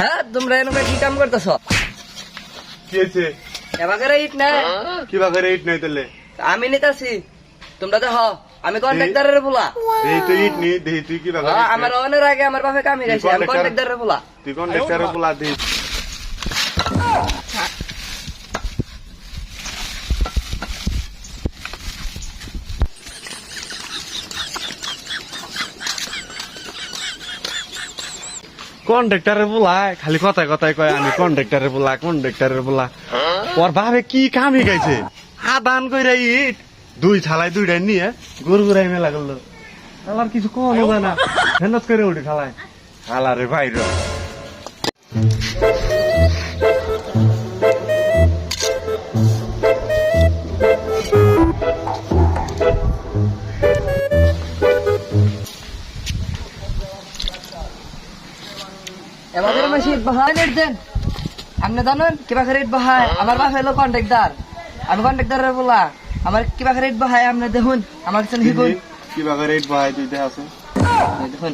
হ্যাঁ তোমরা এরকম কি কাম করতেছ? কি হয়েছে? এবারে ইট না কি বাঘে ইট নাই তাহলে? আমি নিতাছি। তোমরা দেখ আমি কন্ট্রাক্টরের বলা। এই তো ইট নি দেই তুই কি হ্যাঁ, আমার অনের আগে আমার বাপে কামি গেছে আমি? কন্ট্রাক্টরের বলা। তুই কন্ট্রাক্টরের বলা দেহি কন্ট্রাক্টরের বলা, খালি কথায় কথায় কয়, আমি কন্ট্রাক্টরের বলা কন্ট্রাক্টরের বলা। ওর ভাবে কি কাম গাইছে? আদান কইরা ইট, দুই ছালাই দুইটা নিয়ে গরু গুড়াই মেলা করল। খালার কিছু কম হবে না। হেনত করে উঠে খালায়। খালারে বাইর এবারে মাসি বাহাই রেট দেন। আপনি জানেন কিবা রেট বাহায়? আমার বাপ হলো কন্ট্রাক্টর আমি কন্ট্রাক্টরের বলা। আমার কিবা রেট বাহায় আপনি দেখুন। আমার কাছে শিখুন কি বাঘে রেট বাহাই তুই দেখা আছে দেখুন।